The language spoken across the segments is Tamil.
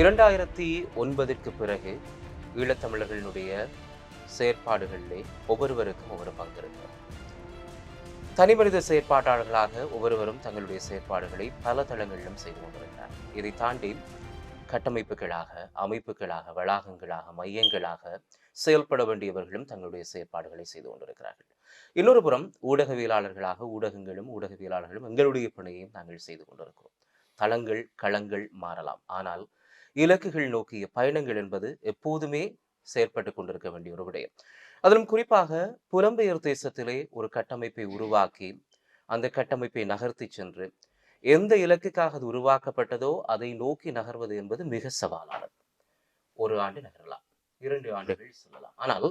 இரண்டாயிரத்தி ஒன்பதிற்கு பிறகு ஈழத்தமிழர்களுடைய செயற்பாடுகளிலே ஒவ்வொருவருக்கும் ஒவ்வொரு பங்கு இருக்கிறது தனிமனித செயற்பாட்டாளர்களாக ஒவ்வொருவரும் தங்களுடைய செயற்பாடுகளை பல தளங்களிலும் செய்து கொண்டிருக்கிறார் இதை தாண்டி கட்டமைப்புகளாக அமைப்புகளாக வளாகங்களாக மையங்களாக செயல்பட வேண்டியவர்களும் தங்களுடைய செயற்பாடுகளை செய்து கொண்டிருக்கிறார்கள் இன்னொரு புறம் ஊடகவியலாளர்களாக ஊடகங்களும் ஊடகவியலாளர்களும் எங்களுடைய பணியையும் நாங்கள் செய்து கொண்டிருக்கிறோம் தளங்கள் களங்கள் மாறலாம். ஆனால் இலக்குகள் நோக்கிய பயணங்கள் என்பது எப்போதுமே செயற்பட்டு கொண்டிருக்க வேண்டிய ஒரு விடயம். அதிலும் குறிப்பாக புலம்பெயர் தேசத்திலே ஒரு கட்டமைப்பை உருவாக்கி அந்த கட்டமைப்பை நகர்த்தி சென்று எந்த இலக்குக்காக அது உருவாக்கப்பட்டதோ அதை நோக்கி நகர்வது என்பது மிக சவாலானது. ஒரு ஆண்டு நகரலாம் இரண்டு ஆண்டுகள் சொல்லலாம். ஆனால்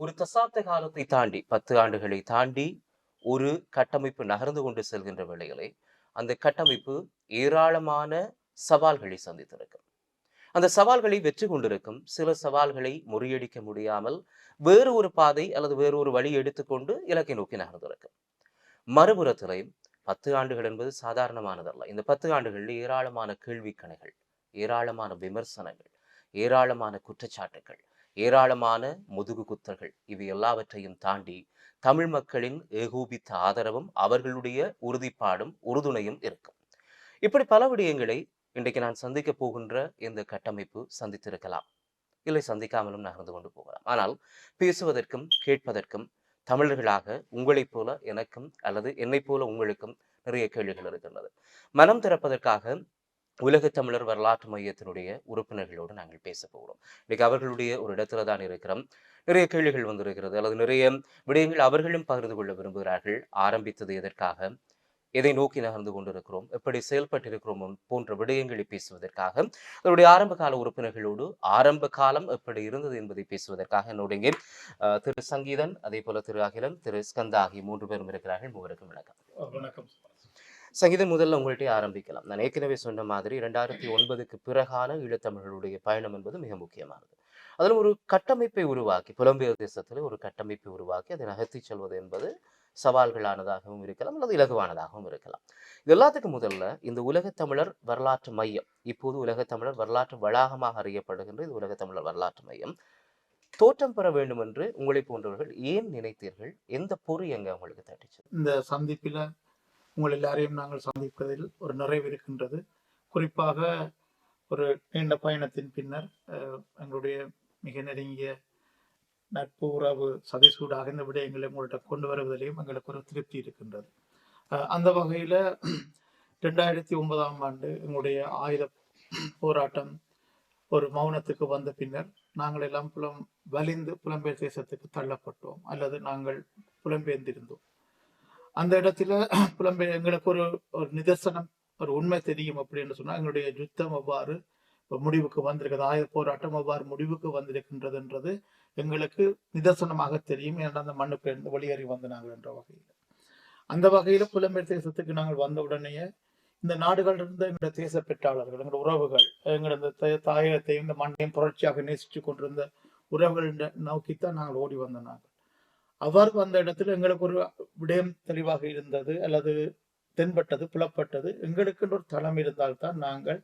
ஒரு தசாப்த காலத்தை தாண்டி பத்து ஆண்டுகளை தாண்டி ஒரு கட்டமைப்பு நகர்ந்து கொண்டு செல்கின்ற வேளையிலே அந்த கட்டமைப்பு ஏராளமான சவால்களை சந்தித்திருக்கும். அந்த சவால்களை வெற்றி கொண்டிருக்கும். சில சவால்களை முறியடிக்க முடியாமல் வேறு ஒரு பாதை அல்லது வேறு ஒரு வழி எடுத்துக்கொண்டு இலக்கை நோக்கி நகர்ந்திருக்கும் மறுபுறத்திலே பத்து ஆண்டுகள் என்பது சாதாரணமானதல்ல. இந்த பத்து ஆண்டுகளில் ஏராளமான கேள்விக்கணைகள் ஏராளமான விமர்சனங்கள் ஏராளமான குற்றச்சாட்டுகள் ஏராளமான முதுகு குத்தல்கள் இவை எல்லாவற்றையும் தாண்டி தமிழ் மக்களின் ஏகோபித்த ஆதரவும் அவர்களுடைய உறுதிப்பாடும் உறுதுணையும் இருக்கும். இப்படி பல விடயங்களை இன்றைக்கு நான் சந்திக்க போகின்ற இந்த கட்டமைப்பு சந்தித்திருக்கலாம். இல்லை சந்திக்காமலும் நகர்ந்து கொண்டு போகலாம். ஆனால் பேசுவதற்கும் கேட்பதற்கும் தமிழர்களாக உங்களைப் போல எனக்கும் அல்லது என்னைப் போல உங்களுக்கும் நிறைய கேள்விகள் இருக்கின்றது. மனம் திறப்பதற்காக உலக தமிழர் வரலாற்று மையத்தினுடைய உறுப்பினர்களோடு நாங்கள் பேச போகிறோம். இன்னைக்கு அவர்களுடைய ஒரு இடத்துல தான் இருக்கிறோம். நிறைய கேள்விகள் வந்திருக்கிறது. அல்லது நிறைய விடயங்கள் அவர்களும் பகிர்ந்து கொள்ள விரும்புகிறார்கள். ஆரம்பித்தது எதற்காக? எதை நோக்கி நகர்ந்து கொண்டிருக்கிறோம்? எப்படி செயல்பட்டிருக்கிறோம்? போன்ற விடயங்களை பேசுவதற்காக. அதனுடைய ஆரம்ப கால உறுப்பினர்களோடு ஆரம்ப காலம் எப்படி இருந்தது என்பதை பேசுவதற்காக என்னுடைய திரு சங்கீதன் அதே போல திரு அகிலன் திரு ஸ்கந்தா ஆகிய மூன்று பேரும் இருக்கிறார்கள். மூவருக்கும் வணக்கம். வணக்கம். சங்கீதம் முதல்ல உங்கள்கிட்ட ஆரம்பிக்கலாம். நான் ஏற்கனவே சொன்ன மாதிரி இரண்டாயிரத்தி ஒன்பதுக்கு பிறகான ஈழத்தமிழர்களுடைய பயணம் என்பது மிக முக்கியமானது. அதில் ஒரு கட்டமைப்பை உருவாக்கி புலம்பெயர் தேசத்தில் ஒரு கட்டமைப்பை உருவாக்கி அதை நகர்த்தி செல்வது என்பது சவால்களானதாகவும் இருக்கலாம் அல்லது இலகுவானதாகவும் இருக்கலாம். இது எல்லாத்துக்கும் முதல்ல இந்த உலகத்தமிழர் வரலாற்று மையம். இப்போது உலகத்தமிழர் வரலாற்று வளாகமாக அறியப்படுகின்ற இது உலகத்தமிழர் வரலாற்று மையம். தோற்றம் பெற வேண்டும் என்று உங்களை போன்றவர்கள் ஏன் நினைத்தீர்கள்? எந்த பொறி எங்க உங்களுக்கு தட்டிச்சு? இந்த சந்திப்பில் உங்கள் எல்லாரையும் நாங்கள் சந்திப்பதில் ஒரு நிறைவு இருக்கின்றது. குறிப்பாக ஒரு நீண்ட பயணத்தின் பின்னர் எங்களுடைய மிக நெருங்கிய நட்பு உறவு சதிசூடாக இந்த விடயங்களை உங்கள்கிட்ட கொண்டு வருவதிலையும் எங்களுக்கு ஒரு திருப்தி இருக்கின்றது. அந்த வகையில் ரெண்டாயிரத்தி ஒன்பதாம் ஆண்டு எங்களுடைய ஆயுத போராட்டம் ஒரு மௌனத்துக்கு வந்த பின்னர் நாங்கள் எல்லாம் புலம் வலிந்து புலம்பெயர் தேசத்துக்கு தள்ளப்பட்டோம். அல்லது நாங்கள் புலம்பெயர்ந்திருந்தோம். அந்த இடத்துல புலம்பெயர் எங்களுக்கு ஒரு ஒரு நிதர்சனம் ஒரு உண்மை தெரியும் அப்படின்னு சொன்னால் எங்களுடைய யுத்தம் எவ்வாறு முடிவுக்கு வந்திருக்கிறது ஆயுத போராட்டம் எவ்வாறு முடிவுக்கு வந்திருக்கின்றதுன்றது எங்களுக்கு நிதர்சனமாக தெரியும். ஏன்னா அந்த மண்ணுக்கு இருந்து வெளியேறி வந்த நாங்கள் என்ற வகையில். அந்த வகையில் புலம்பெயர் தேசத்துக்கு நாங்கள் வந்த உடனேயே இந்த நாடுகள் இருந்த எங்களுடைய தேச பெற்றாளர்கள் எங்களுடைய உறவுகள் எங்களுடைய இந்த தாயகத்தையும் இந்த மண்ணையும் புரட்சியாக நேசித்து கொண்டிருந்த உறவுகள் நோக்கித்தான் நாங்கள் ஓடி வந்த நாங்கள் அவர் வந்த இடத்துல எங்களுக்கு ஒரு விடயம் தெளிவாக இருந்தது அல்லது தென்பட்டது புலப்பட்டது. எங்களுக்குன்னு ஒரு தளம் இருந்தால்தான் நாங்கள்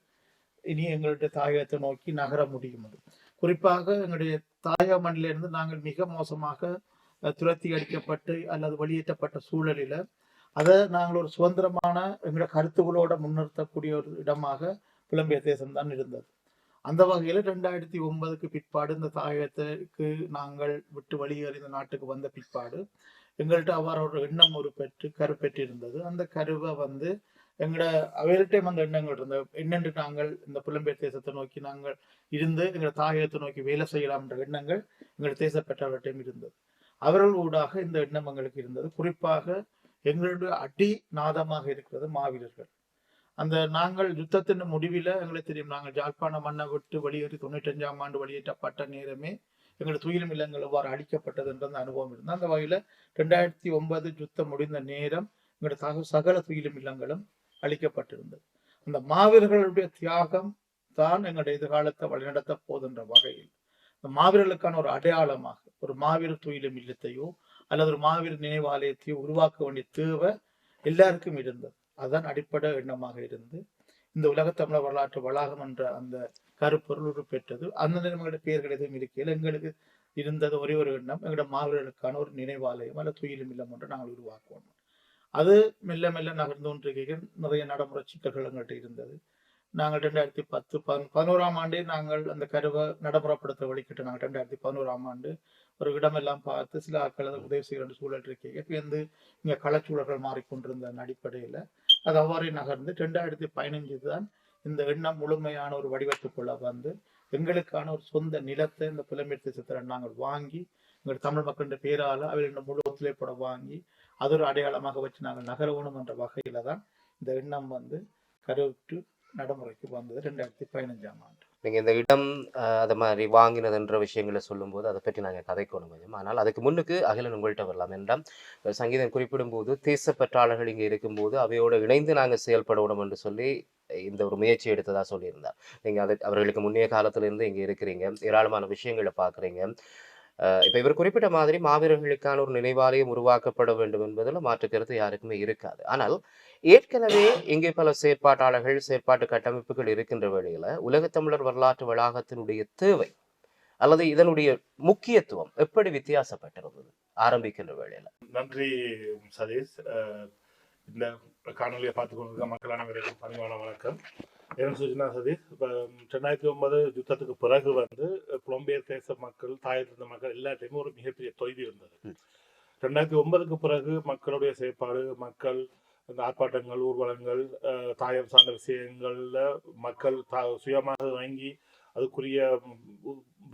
இனி எங்களுடைய தாயகத்தை நோக்கி நகர முடியும். குறிப்பாக எங்களுடைய தாயக மண்ணிலிருந்து நாங்கள் மிக மோசமாக துரத்தி அடிக்கப்பட்டு அல்லது வெளியேற்றப்பட்ட சூழலில் அதை நாங்கள் ஒரு சுதந்திரமான எங்களுடைய கருத்துக்களோட முன்னிறுத்தக்கூடிய ஒரு இடமாக புலம்பெயர் தேசம்தான் இருந்தது. அந்த வகையில் ரெண்டாயிரத்தி ஒன்பதுக்கு பிற்பாடு இந்த தாயகத்துக்கு நாங்கள் விட்டு வெளியேறி இந்த நாட்டுக்கு வந்த பிற்பாடு எங்கள்கிட்ட அவ்வாறு ஒரு எண்ணம் ஒரு பெற்று கரு பெற்றிருந்தது அந்த கருவை வந்து எங்களோட அவைகள்கிட்டையும் அந்த எண்ணங்கள் இருந்த என்னென்று நாங்கள் இந்த புலம்பெயர் தேசத்தை நோக்கி நாங்கள் இருந்து எங்களோட தாயகத்தை நோக்கி வேலை செய்யலாம் என்ற எண்ணங்கள் எங்களோட தேச பெற்றவர்கிட்டையும் இருந்தது. அவர்கள் ஊடாக இந்த எண்ணம் எங்களுக்கு இருந்தது. குறிப்பாக எங்களுடைய அடி நாதமாக இருக்கிறது மாவீரர்கள். அந்த நாங்கள் யுத்தத்தின் முடிவில் எங்களுக்கு தெரியும் நாங்கள் ஜாழ்ப்பாண மண்ணை விட்டு வெளியேறி தொண்ணூற்றஞ்சாம் ஆண்டு வெளியேற்றப்பட்ட நேரமே எங்களுடைய துயிலும் இல்லங்கள் எவ்வாறு அழிக்கப்பட்டது என்ற அந்த அனுபவம் இருந்தது. அந்த வகையில் ரெண்டாயிரத்தி ஒன்பது யுத்தம் முடிந்த நேரம் எங்களோட சக சகல துயிலும் இல்லங்களும் அளிக்கப்பட்டிருந்தது. அந்த மாவீரர்களுடைய தியாகம் தான் எங்களுடைய எதிர்காலத்தை வழிநடத்த போதுன்ற வகையில். இந்த மாவீரர்களுக்கான ஒரு அடையாளமாக ஒரு மாவீரர் துயிலும் இல்லத்தையோ அல்லது ஒரு மாவீரர் நினைவாலயத்தையோ உருவாக்க வேண்டிய தேவை எல்லாருக்கும் இருந்தது. அதுதான் அடிப்படை எண்ணமாக இருந்து இந்த உலகத்தமிழர் வரலாற்று வளாகம் என்ற அந்த கருப்பொருள் உருப்பெற்றது அந்த நேரம் பெயர்கள் எதுவும் இருக்கையில் எங்களுக்கு இருந்தது ஒரே ஒரு எண்ணம் எங்களோட மாவீரர்களுக்கான ஒரு நினைவாலயம் அல்ல துயிலும் இல்லம் ஒன்று நாங்கள் உருவாக்குவோம். அது மெல்ல மெல்ல நகர்ந்து கொண்டிருக்கையில் நிறைய நடைமுறை சிக்கல்கள் எங்கள்கிட்ட இருந்தது. நாங்கள் ரெண்டாயிரத்தி பத்து பன் பதினோராம் ஆண்டே நாங்கள் அந்த கருவை நடைமுறைப்படுத்த வழிகிட்டு நாங்கள் ரெண்டாயிரத்தி பதினோராம் ஆண்டு ஒரு இடமெல்லாம் பார்த்து சில ஆட்கள் அதை உதவி செய்கிற சூழல் இருக்கீங்க இப்போ வந்து இங்கே களச்சூழல்கள் மாறிக்கொண்டிருந்த அடிப்படையில் அது அவ்வாறே நகர்ந்து ரெண்டாயிரத்தி பதினஞ்சு தான் இந்த எண்ணம் முழுமையான ஒரு வடிவத்துக்குள்ள வந்து எங்களுக்கான ஒரு சொந்த நிலத்தை இந்த புலம்பெயர் தேசத்தில் நாங்கள் வாங்கி எங்கள் தமிழ் மக்களின் பேரால அவர்களின் முழு ஒத்துழைப்போட வாங்கி அது ஒரு அடையாளமாக வச்சு நாங்கள் நகரவணும் என்ற வகையில தான் இந்த எண்ணம் வந்து கருவுற்று நடைமுறைக்கு வந்தது ரெண்டாயிரத்தி பதினஞ்சாம் ஆண்டு. நீங்க இந்த இடம் அதை மாதிரி மாதிரி வாங்கினதுன்ற விஷயங்களை சொல்லும்போது அதை பற்றி நாங்கள் கதைக்கணும் கொஞ்சம். ஆனால் அதுக்கு முன்னுக்கு அகிலன் உங்கள்கிட்ட வரலாம். என்றால் சங்கீதம் குறிப்பிடும்போது தேசப்பற்றாளர்கள் இங்கே இருக்கும்போது அவையோடு இணைந்து நாங்கள் செயல்படணும் என்று சொல்லி இந்த ஒரு முயற்சி எடுத்ததா சொல்லியிருந்தார். நீங்க அது அவர்களுக்கு முன்னைய காலத்திலிருந்து இங்கே இருக்கிறீங்க. ஏராளமான விஷயங்களை பார்க்குறீங்க. இப்போ இவர் குறிப்பிட்ட மாதிரி மாவீரர்களுக்கான ஒரு நினைவாலயம் உருவாக்கப்பட வேண்டும் என்பதில் மாற்று கருத்து யாருக்குமே இருக்காது. ஆனால் ஏற்கனவே இங்கே பல செயற்பாட்டாளர்கள் செயற்பாட்டு கட்டமைப்புகள் இருக்கின்ற வேளையில உலகத்தமிழர் வரலாற்று வளாகத்தினுடைய தேவை அல்லது இதனுடைய முக்கியத்துவம் எப்படி வித்தியாசப்பட்டிருந்தது ஆரம்பிக்கின்ற வேளையில? நன்றி சதீஷ். இந்த காணொலியை பார்த்து கொண்டிருக்க மக்கள் அனைவருக்கும் பணிவான வணக்கம். என்ன சொல்லினா சதீஷ். இப்போ ரெண்டாயிரத்தி ஒன்பது யுத்தத்துக்கு பிறகு வந்து புலம்பெயர் தேச மக்கள் தாயத்திருந்த மக்கள் எல்லாத்தையுமே ஒரு மிகப்பெரிய தொய்வு இருந்தது. ரெண்டாயிரத்தி ஒன்பதுக்கு பிறகு மக்களுடைய செயற்பாடு மக்கள் இந்த ஆர்ப்பாட்டங்கள் ஊர்வலங்கள் தாயம் சார்ந்த விஷயங்கள்ல மக்கள் தா சுயமாக வாங்கி அதுக்குரிய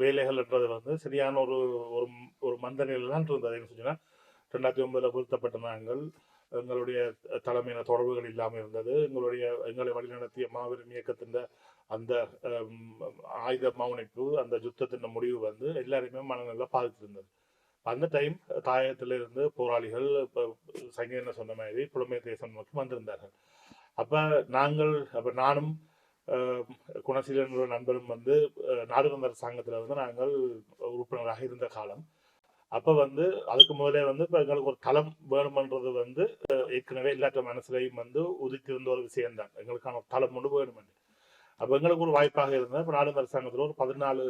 வேலைகள் என்றது வந்து சரியான ஒரு ஒரு ஒரு மந்த தான் இருந்தது. என்ன சொன்னா ரெண்டாயிரத்தி ஒன்பதுல வீழ்த்தப்பட்ட நாங்கள் எங்களுடைய தலைமையின தொடர்புகள் இல்லாமல் இருந்தது. எங்களுடைய எங்களை வழிநடத்திய மாபெரும் இயக்கத்தின் அந்த ஆயுத மௌனிப்பு அந்த யுத்தத்தின் முடிவு வந்து எல்லாரையுமே மனநிலை பாதித்திருந்தது அந்த டைம் தாயகத்திலிருந்து போராளிகள் இப்போ சங்கீன சொன்ன மாதிரி புலமை தேசம் நோக்கி வந்திருந்தார்கள். அப்போ நாங்கள் அப்போ நானும் அஹ், என்ற நண்பரும் வந்து அஹ், நாடுகந்தர் வந்து நாங்கள் உறுப்பினராக இருந்த காலம். அப்ப வந்து அதுக்கு முதலே வந்து இப்ப எங்களுக்கு ஒரு தளம் வேணுமன்றது வந்து ஏற்கனவே எல்லாற்ற மனசுலையும் வந்து உதித்திருந்த ஒரு விஷயம்தான். எங்களுக்கான ஒரு தளம் ஒன்று வேணுமென்று. அப்ப எங்களுக்கு ஒரு வாய்ப்பாக இருந்தது. இப்ப நாடு அரசாங்கத்தில் ஒரு பதினாலு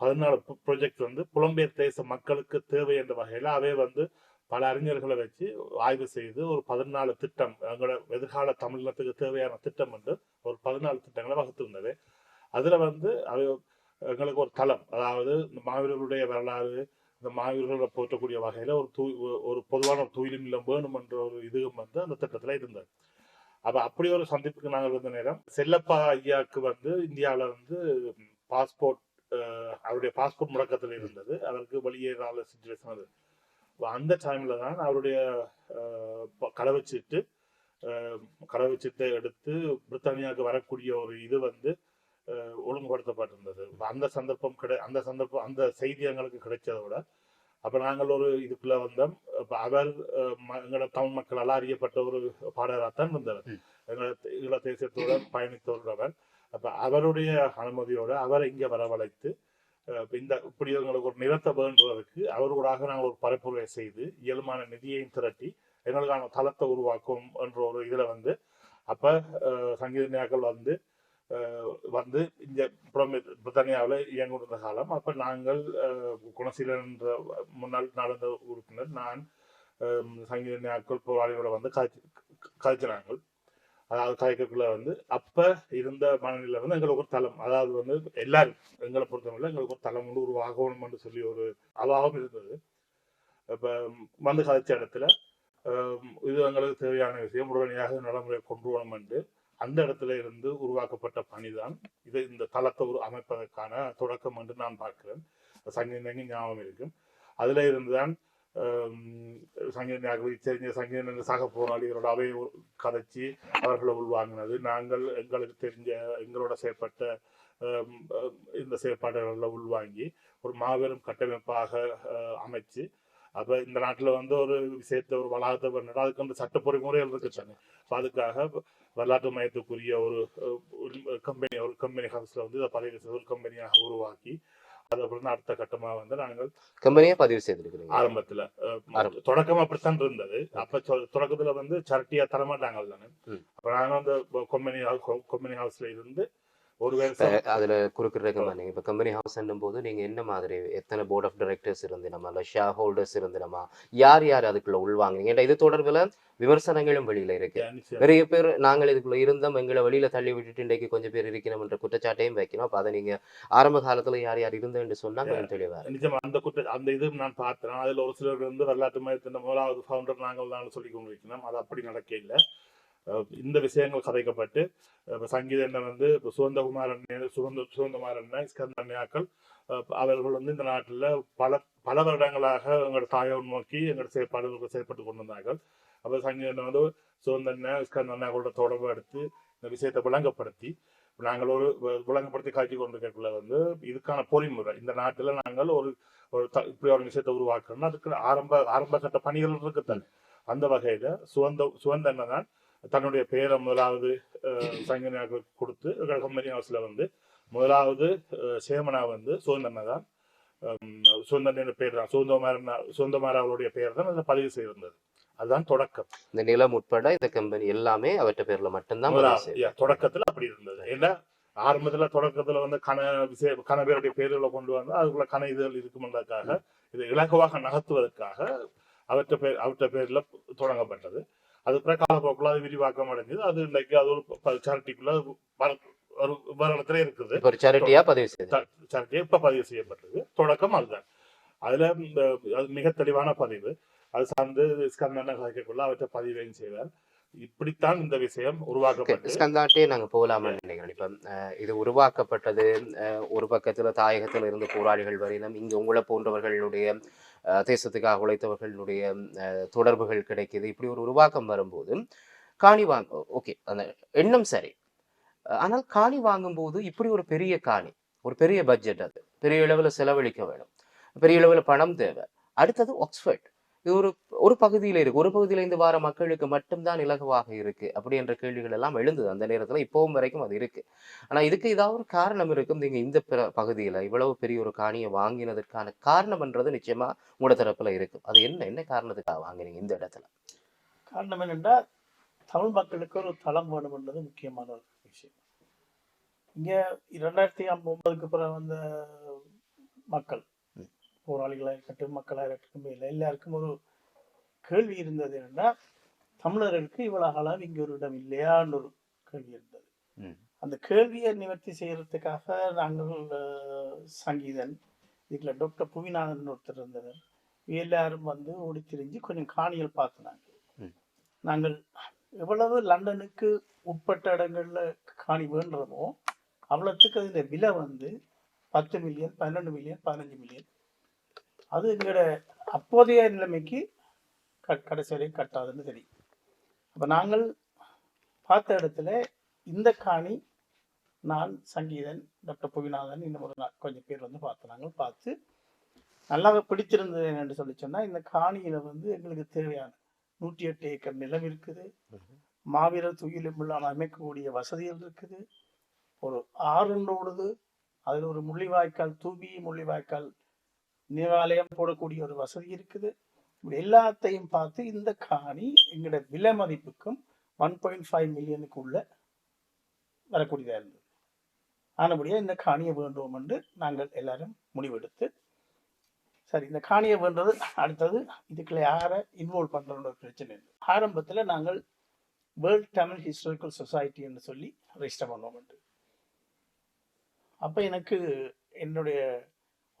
பதினாலு ப்ரொஜெக்ட் வந்து புலம்பெயர் தேச மக்களுக்கு தேவை என்ற வகையில் அவை வந்து பல அறிஞர்களை வச்சு ஆய்வு செய்து ஒரு பதினாலு திட்டம் எங்களோட எதிர்கால தமிழினத்துக்கு தேவையான திட்டம் வந்து ஒரு பதினாலு திட்டங்களை வகுத்திருந்தது. அதுல வந்து அவை எங்களுக்கு ஒரு தளம். அதாவது இந்த மாவீரர்களுடைய வரலாறு இந்த மாவீரர்களை போற்றக்கூடிய வகையில் ஒரு தூய் ஒரு பொதுவான ஒரு தூயிலும் இல்லம் வேணுமென்ற ஒரு இதுவும் வந்து அந்த திட்டத்தில் இருந்தது. அப்போ அப்படி ஒரு சந்திப்புக்கு நாங்கள் இருந்த நேரம் செல்லப்பா ஐயாவுக்கு வந்து இந்தியாவில் வந்து பாஸ்போர்ட் அவருடைய பாஸ்போர்ட் முடக்கத்தில் இருந்தது. அவருக்கு வெளியேறாத சுச்சுவேஷன் அது அந்த டைமில் தான் அவருடைய அஹ், ப- கடவுச்சீட்டு கடவுச்சீட்டை எடுத்து பிரித்தானியாவுக்கு வரக்கூடிய ஒரு இது வந்து ஒழுங்குபடுத்தப்பட்டிருந்தது. அந்த சந்தர்ப்பம் கிடை அந்த சந்தர்ப்பம் அந்த செய்தி எங்களுக்கு கிடைச்சதை விட அப்ப நாங்கள் ஒரு இதுக்குள்ள வந்தோம். அப்ப அவர் எங்களோட தமிழ் மக்களால் அறியப்பட்ட ஒரு பாடகராகத்தான் இருந்தவர் ம். எங்களோட ஈழ தேசத்தோட பயணித்தவர் அவர். அப்ப அவருடைய அனுமதியோட அவரை இங்க வரவழைத்து இப்ப இந்த இப்படி எங்களுக்கு ஒரு நிலத்தை வேண்டுறதுக்கு அவர்களாக நாங்கள் ஒரு பரப்புரை செய்து இயல்பான நிதியையும் திரட்டி எங்களுக்கான தளத்தை உருவாக்கும் என்ற ஒரு இதுல வந்து அப்ப சங்கீத நேர்கள் வந்து வந்து இந்த பிரித்தானியாவில் இயங்குகிற காலம். அப்போ நாங்கள் குணசீலன் என்ற முன்னாள் நடந்த உறுப்பினர் நான் சங்கீத நாட்கள் போராளிகளோட வந்து காய்ச்சி காய்ச்சினாங்கள் அதாவது காய்க்கக்குள்ள வந்து அப்போ இருந்த மனநிலை வந்து எங்களுக்கு ஒரு தளம். அதாவது வந்து எல்லாரும் எங்களை பொறுத்தவரை எங்களுக்கு ஒரு தளம் வந்து உருவாகணும்னு சொல்லி ஒரு அவாவும் இருந்தது. இப்போ வந்து கதைச்ச இடத்துல இது எங்களுக்கு தேவையான விஷயம். உடனடியாக நடைமுறை கொண்டு வரணும் என்று அந்த இடத்துல இருந்து உருவாக்கப்பட்ட பணிதான். இது இந்த தளத்தை ஒரு அமைப்பதற்கான தொடக்கம் என்று நான் பார்க்கிறேன். சங்கீதங்க ஞாபகம் இருக்கும். அதுல இருந்துதான் சங்கீத தெரிஞ்ச சங்கீதன் சக போராளிகளோட அவை கதைச்சி அவர்களை உள்வாங்கினது. நாங்கள் எங்களுக்கு தெரிஞ்ச எங்களோட செயற்பட்ட இந்த செயற்பாடுகளில் உள்வாங்கி ஒரு மாபெரும் கட்டமைப்பாக அமைச்சு அப்ப இந்த நாட்டுல வந்து ஒரு விஷயத்தை ஒரு வளாகத்தை பண்ணா அதுக்கு வந்து சட்ட பொறிமுறைகள் இருக்கு தானே அதுக்காக வரலாற்று மையத்துக்குரிய ஒரு கம்பெனி ஒரு கம்பெனி ஹவுஸ்ல வந்து பதிவு ஒரு கம்பெனியாக உருவாக்கி அதுக்கப்புறம் அடுத்த கட்டமா வந்து நாங்கள் கம்பெனியே பதிவு செய்திருக்கிறீங்க ஆரம்பத்துல. தொடக்கம் அப்படித்தான் இருந்தது அப்ப தொடக்கத்துல வந்து சரட்டியா தரமாட்டாங்க தானே ம். அப்ப நாங்க வந்து கொம்பனி கொம்பனி ஹவுஸ்ல இருந்து இப்ப வருஷம் அதுல குறுக்கிடுறதுக்கு நீங்க இப்ப கம்பெனி ஹவுஸ் போது நீங்க என்ன மாதிரி எத்தனை போர்ட் ஆஃப் டைரக்டர்ஸ் இருந்தினமா இல்ல ஷேர் ஹோல்டர்ஸ் இருந்தினமா யார் யார் அதுக்குள்ள உள்வாங்குனீங்க? ஏன்டா இது தொடர்புல விமர்சனங்களும் வெளியில இருக்கு. நிறைய பேர் நாங்கள் இதுக்குள்ள இருந்தோம் எங்களை வெளியில தள்ளி விட்டுட்டு இன்றைக்கு கொஞ்சம் பேர் இருக்கிறோம் என்ற குற்றச்சாட்டையும் வைக்கணும். அப்ப அதை நீங்க ஆரம்ப காலத்துல யார் யார் இருந்தேன்னு சொன்னா கொஞ்சம் தெளிவா இருக்கு. நிஜமா அந்த குற்ற அந்த இது நான் பார்த்தேன். அதுல ஒரு சிலர் வந்து வரலாற்று மையத்தின் முதலாவது ஃபவுண்டர் நாங்கள் தான் சொல்லி கொண்டிருக்கிறோம். அது அப்படி நடக்க இல்லை. இந்த விஷயங்கள் கதைக்கப்பட்டு இப்போ சங்கீத என்ன வந்து இப்போ சுகந்தகுமாரன் சுகந்த சுகந்தகுமாரன் இஸ்கந்த அண்ணியாக்கள் அவர்கள் வந்து இந்த நாட்டில் பல பல வருடங்களாக எங்களோட தாயோன் நோக்கி எங்களோட செயற்பாடுகளுக்கு செயற்பட்டு கொண்டு வந்தார்கள் அப்போ சங்கீதனை வந்து சுகந்தண்ணன் இஸ்கந்த அண்ணாக்களோட தொடர்பு எடுத்து இந்த விஷயத்தை விளங்கப்படுத்தி நாங்கள் ஒரு விளங்கப்படுத்தி காட்சி கொண்டிருக்கக்குள்ள வந்து இதுக்கான பொறிமுறை இந்த நாட்டில் நாங்கள் ஒரு ஒரு த- இப்படி ஒரு விஷயத்தை உருவாக்கணும்னா அதுக்கு ஆரம்ப ஆரம்ப கட்ட பணிகள் இருக்குத்தானே அந்த வகையில் சுதந்த சுவந்தண்ணன் தான் தன்னுடைய பெயரை முதலாவது சங்கனியாக்களுக்கு கொடுத்து கம்பெனி ஹவுஸ்ல வந்து முதலாவது சேமனா வந்து சுவந்தண்ணன் தான். சுவந்தண்ணன் பேர் தான். சுதந்தமாரன் சுதந்தமார அவருடைய பெயர் தான். அதில் பதிவு செய்திருந்தது. அதுதான் தொடக்கம். இந்த நிலம் உட்பட இந்த கம்பெனி எல்லாமே அவற்ற பேர்ல மட்டும்தான் தொடக்கத்துல அப்படி இருந்தது. ஏன்னா ஆரம்பத்துல தொடக்கத்துல வந்து கன விஷய கன பேருடைய பேர்களை கொண்டு வந்து அதுக்குள்ள கன இதுகள் இருக்குமென்றதுக்காக இதை இலகுவாக நகர்த்துவதற்காக அவற்ற பேர் அவற்ற பேர்ல தொடங்கப்பட்டது. அது பிறகு காலப்போக்கில் அது விரிவாக்கம் அடைஞ்சது அது இன்னைக்கு அது ஒரு சேரிட்டிக்குள்ள ஒரு வருடத்துல இருக்குது. ஒரு சேரிட்டியா பதிவு சரக்கு இப்ப பதிவு செய்யப்பட்டது. தொடக்கம் அதுதான். அதுல மிக தெளிவான பதிவு. அது சார்ந்து ஸ்கந்தன கதைக்குள்ள அவற்றை பதிவையும் செய்வார் இப்படித்தான் இந்த விஷயம் உருவாக்கப்பட்டு ஸ்கந்தாட்டே நாங்க போகலாமான்னு நினைக்கிறேன். இப்ப இது உருவாக்கப்பட்டது ஒரு பக்கத்துல தாயகத்துல இருந்து போராளிகள் வரையிலும் இங்க உங்களை போன்றவர்களுடைய தேசத்துக்காக உழைத்தவர்களுடைய அஹ், தொடர்புகள் கிடைக்குது. இப்படி ஒரு உருவாக்கம் வரும்போது காணி வாங்க ஓகே. அந்த எண்ணம் சரி. அஹ், ஆனால் காணி வாங்கும்போது இப்படி ஒரு பெரிய காணி ஒரு பெரிய பட்ஜெட் அது. பெரிய அளவில் செலவழிக்க வேணும். பெரிய அளவில் பணம் தேவை. அடுத்தது ஆக்ஸ்ஃபர்ட் இது ஒரு ஒரு பகுதியில் இருக்கு. ஒரு பகுதியில இருந்து வார மக்களுக்கு மட்டும்தான் இலகுவாக இருக்கு அப்படி என்ற கேள்விகள் எல்லாம் எழுந்தது. அந்த நேரத்துல இப்பவும் வரைக்கும் அது இருக்கு. ஆனா இதுக்கு ஏதாவது ஒரு காரணம் இருக்கும். நீங்க இந்த பிர- பகுதியில இவ்வளவு பெரிய ஒரு காணியை வாங்கினதற்கான காரணம்ன்றது நிச்சயமா உங்களோட தரப்புல இருக்கு. அது என்ன என்ன காரணத்துக்காக வாங்கினீங்க இந்த இடத்துல? காரணம் என்னென்னா தமிழ் மக்களுக்கு ஒரு தளம் வேணும்ன்றது முக்கியமான ஒரு விஷயம். இங்கே இரண்டாயிரத்தி ஒன்பதுக்கு பிறகு வந்த மக்கள் போராளிகளாக இருக்கட்டும் மக்களாக இருக்கட்டும் இல்லை எல்லாருக்கும் ஒரு கேள்வி இருந்தது என்னன்னா தமிழர்களுக்கு இவ்வளவு அளவு இங்கே ஒரு இடம் இல்லையான்னு ஒரு கேள்வி இருந்தது. அந்த கேள்வியை நிவர்த்தி செய்யறதுக்காக நாங்கள் சங்கீதன் இதுல டாக்டர் புவிநாதன் ஒருத்தர் இருந்தவர் எல்லாரும் வந்து ஓடி திரிஞ்சு கொஞ்சம் காணிகள் பார்த்துனாங்க. நாங்கள் எவ்வளவு லண்டனுக்கு உட்பட்ட இடங்கள்ல காணி வேண்டுறோமோ அவ்வளோத்துக்கு இந்த விலை வந்து பத்து மில்லியன் பன்னெண்டு மில்லியன் பதினஞ்சு மில்லியன் அது எங்களோட அப்போதைய நிலைமைக்கு க கடைசி வரையும் கட்டாதுன்னு தெரியும். அப்போ நாங்கள் பார்த்த இடத்துல இந்த காணி நான் சங்கீதன் டாக்டர் புவிநாதன் இன்னும் ஒரு கொஞ்சம் பேர் வந்து பார்த்து நாங்கள் பார்த்து நல்லாவே பிடிச்சிருந்தது என்னன்னு சொல்லி சொன்னால் இந்த காணியில் வந்து எங்களுக்கு தேவையான நூற்றி எட்டு ஏக்கர் நிலம் இருக்குது. மாவீரர் துயிலுமில்லாமல் அமைக்கக்கூடிய வசதிகள் இருக்குது. ஒரு ஆறுன்னு ஓடுது. அதில் ஒரு முள்ளிவாய்க்கால் தூபி முள்ளிவாய்க்கால் நினைவாலயம் போடக்கூடிய ஒரு வசதி இருக்குது. இப்படி எல்லாத்தையும் பார்த்து இந்த காணி எங்களோட விலை மதிப்புக்கும் ஒன் பாயிண்ட் ஃபைவ் மில்லியனுக்கு உள்ள வரக்கூடியதாக இருந்தது. ஆனபடியாக இந்த காணியை வேண்டும் என்று நாங்கள் எல்லாரும் முடிவெடுத்து சரி இந்த காணியை வேண்டது அடுத்தது இதுக்குள்ள யாரை இன்வால்வ் பண்ணுறோன்ற ஒரு பிரச்சனை இல்லை. ஆரம்பத்தில் நாங்கள் வேர்ல்ட் தமிழ் ஹிஸ்டாரிக்கல் சொசைட்டி என்று சொல்லி ரெஜிஸ்டர் பண்ணுவோம் அப்போ எனக்கு என்னுடைய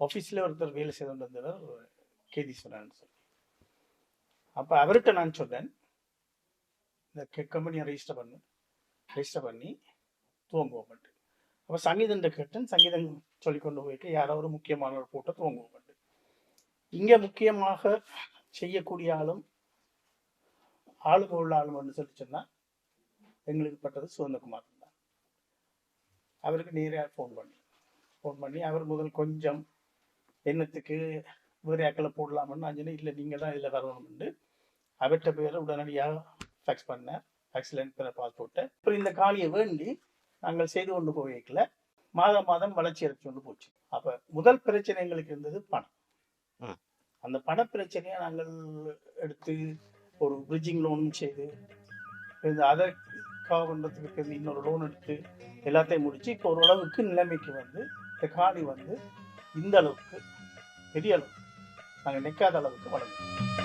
ஆஃபீஸில் ஒருத்தர் வேலை செய்து கொண்டிருந்தவர் கேதீஸ்வரன் சொல்லி அப்போ அவர்கிட்ட நான் சொன்னேன் இந்த கம்பெனியை ரெஜிஸ்டர் பண்ணு ரெஜிஸ்டர் பண்ணி துவங்குவோம் அப்போ சங்கீதன் கேட்டேன் சங்கீதம் சொல்லி கொண்டு போயிட்டு யாரோ ஒரு முக்கியமானவர் போட்டு துவங்குவோம் இங்கே முக்கியமாக செய்யக்கூடிய ஆளும் ஆளுக்கு உள்ள ஆளுமன்னு சொல்லி சொன்னால் எங்களுக்கு பட்டது சுதந்திரகுமார் தான். அவருக்கு நேராக ஃபோன் பண்ணி ஃபோன் பண்ணி அவர் முதல் கொஞ்சம் எண்ணத்துக்கு வேறு ஆக்களை போடலாம்னு நான் சொன்னேன். இல்லை நீங்கள் தான் இதில் வரணும்னு அவர்கிட்ட பேரை உடனடியாக ஃபேக்ஸ் பண்ணேன். ஃபேக்ஸில் இருக்கிற பாஸ்போர்ட்டை அப்புறம் இந்த காணியை வேண்டி நாங்கள் செய்து கொண்டு போய்க்கல மாதம் மாதம் வளர்ச்சி அடைச்சு கொண்டு போச்சு. அப்ப முதல் பிரச்சனை எங்களுக்கு இருந்தது பணம். அந்த பண பிரச்சனையை நாங்கள் எடுத்து ஒரு பிரிட்ஜிங் லோன் செய்து இந்த அதற்காக பண்ணுறதுக்கு இருந்து இன்னொரு லோன் எடுத்து எல்லாத்தையும் முடிச்சு இப்போ ஓரளவுக்கு நிலைமைக்கு வந்து இந்த காணி வந்து இந்த அளவுக்கு பெரிய அளவுக்கு நாங்கள் நிற்காத அளவுக்கு வளர்ந்தோம்